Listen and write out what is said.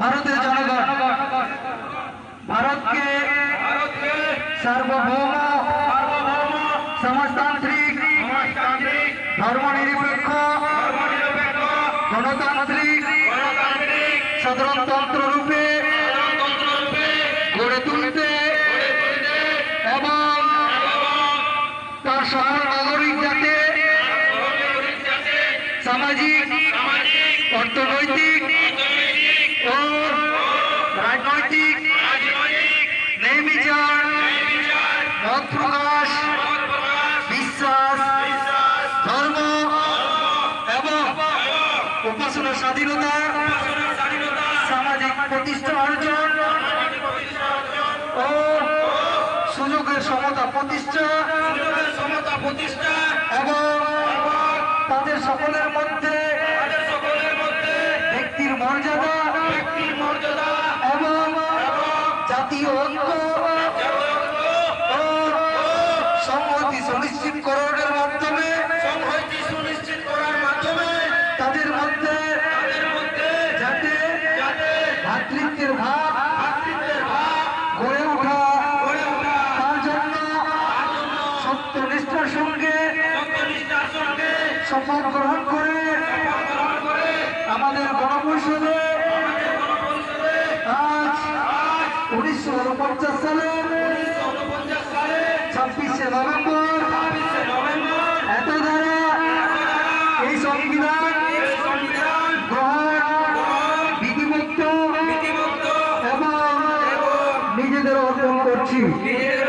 ভারতের জনগণ, ভারতকে সার্বভৌম, সমাজতান্ত্রিক, ধর্মনিরপেক্ষ, গণতান্ত্রিক সাধারণতন্ত্র রূপে গড়ে তুলতে এবং তার সকল নাগরিক যাতে সামাজিক, অর্থনৈতিক প্রকাশ বিশ্বাস, ধর্ম এবং উপাসনা স্বাধীনতা, সামাজিক প্রতিষ্ঠা অর্জন ও সুযোগের সমতা প্রতিষ্ঠা সমতা প্রতিষ্ঠা এবং তাদের সকলের মধ্যে ব্যক্তির মর্যাদা ব্যক্তির মর্যাদা এবং জাতীয় ঐক্য শপথ গ্রহণ করে আমাদের গণপরিষদে আজ উনিশশো উনপঞ্চাশ সালে ছাব্বিশে নভেম্বর এত দ্বারা এই সংবিধান এই সংবিধান গ্রহণ বিধিমুক্ত বিধিমুক্ত এবং নিজেদের করছি অর্জন করছি। জয়